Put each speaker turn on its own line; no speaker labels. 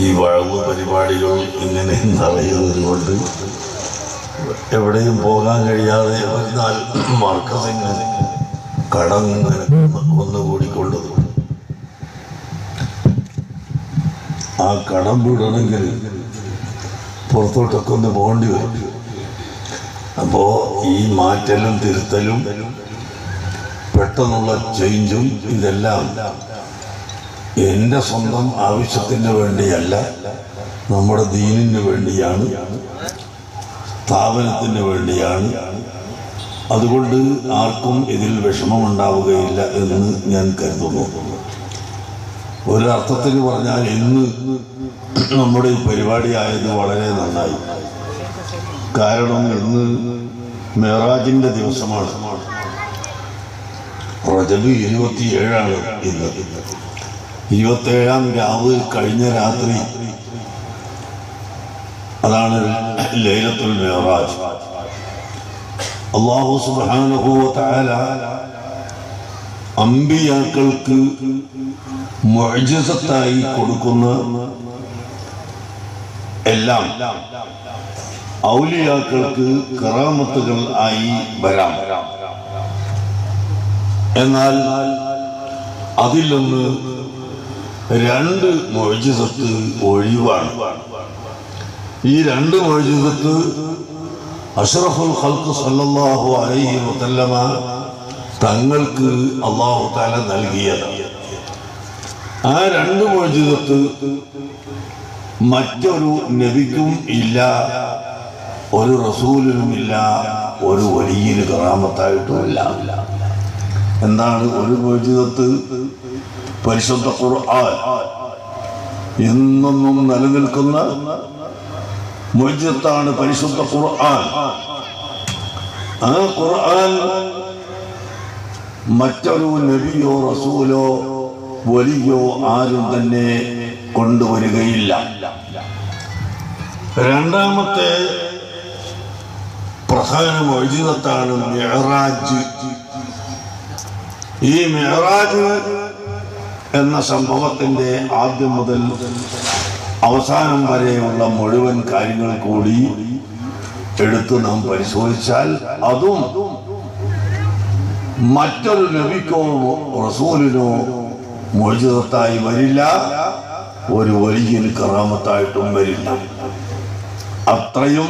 ഈ വഴവ് പരിപാടികൾ ഇങ്ങനെ നിറയുന്നത് കൊണ്ട് എവിടെയും പോകാൻ കഴിയാതെ വരുന്നാൽ മർക്കസിന് കടം ഇങ്ങനെ ഒന്നുകൂടിക്കൊണ്ടത് ആ കടം വിടണമെങ്കിൽ പുറത്തോട്ടൊക്കെ ഒന്ന് പോകേണ്ടി വരും. അപ്പോൾ ഈ മാറ്റലും തിരുത്തലും പെട്ടെന്നുള്ള ചേഞ്ചും ഇതെല്ലാം എന്റെ സ്വന്തം ആവശ്യത്തിന് വേണ്ടിയല്ല നമ്മുടെ ദീനിന് വേണ്ടിയാണ് സ്ഥാപനത്തിന് വേണ്ടിയാണ്. അതുകൊണ്ട് ആർക്കും ഇതിൽ വിഷമമുണ്ടാവുകയില്ല എന്ന് ഞാൻ കരുതുന്നു. ഒരർത്ഥത്തിന് പറഞ്ഞാൽ ഇന്ന് നമ്മുടെ ഈ പരിപാടി ആയത് വളരെ നന്നായി. കാരണം ഇന്ന് മെഹറാജിന്റെ ദിവസമാണ്. റജബ് ഇരുപത്തിയേഴാണ് ഇന്ന്. ഇരുപത്തേഴാം രാവ് കഴിഞ്ഞ രാത്രി. അതാണ് ലൈലത്തുൽ മെഹറാജ് അള്ളാഹു സുബ്ഹാനഹു വ അമ്പിയാക്കൾക്ക് മുഅ്ജിസത്തായി കൊടുക്കുന്ന എല്ലാം ഔലിയാക്കൾക്ക് കറാമത്തുകൾ ആയി വരാം. എന്നാൽ അതിൽ നിന്ന് രണ്ട് മൊഴിജിസത്ത് ഒഴിവാണ്. ഈ രണ്ട് മൊഴിജിസത്ത് അഷറഫുൽ ഖൽക്ക് സല്ലല്ലാഹു അലൈഹി വസല്ലമ തങ്ങൾക്ക് അള്ളാഹു താല നൽകിയതാണ്. ആ രണ്ട് മൊഴിജിസത്ത് മറ്റൊരു നബിക്കും ഇല്ല ഒരു റസൂലിനുമില്ല ഒരു വലിയൊരു കറാമത്തായിട്ടുമില്ല എന്താണ് ഒരു മോചിതത്ത് പരിശുദ്ധ ഖുർആൻ എന്നൊന്നും നിലനിൽക്കുന്ന മോചിതത്താണ് പരിശുദ്ധ ഖുർആൻ. ആ ഖുർആൻ മറ്റൊരു നബിയോ റസൂലോ വലിയോ ആരും തന്നെ കൊണ്ടുവരികയില്ല. രണ്ടാമത്തെ പ്രധാന മോചിതത്താണ് മെഹറാജ് ഈ മെഹറാജ് എന്ന സംഭവത്തിന്റെ ആദ്യം മുതൽ അവസാനം വരെയുള്ള മുഴുവൻ കാര്യങ്ങൾ കൂടി എടുത്ത് നാം പരിശോധിച്ചാൽ അതും മറ്റൊരു നബിക്കോ റസൂലിനോ മോചിതത്തായി വരില്ല ഒരു വലിയ കറാമത്തായിട്ടും വരില്ല. അത്രയും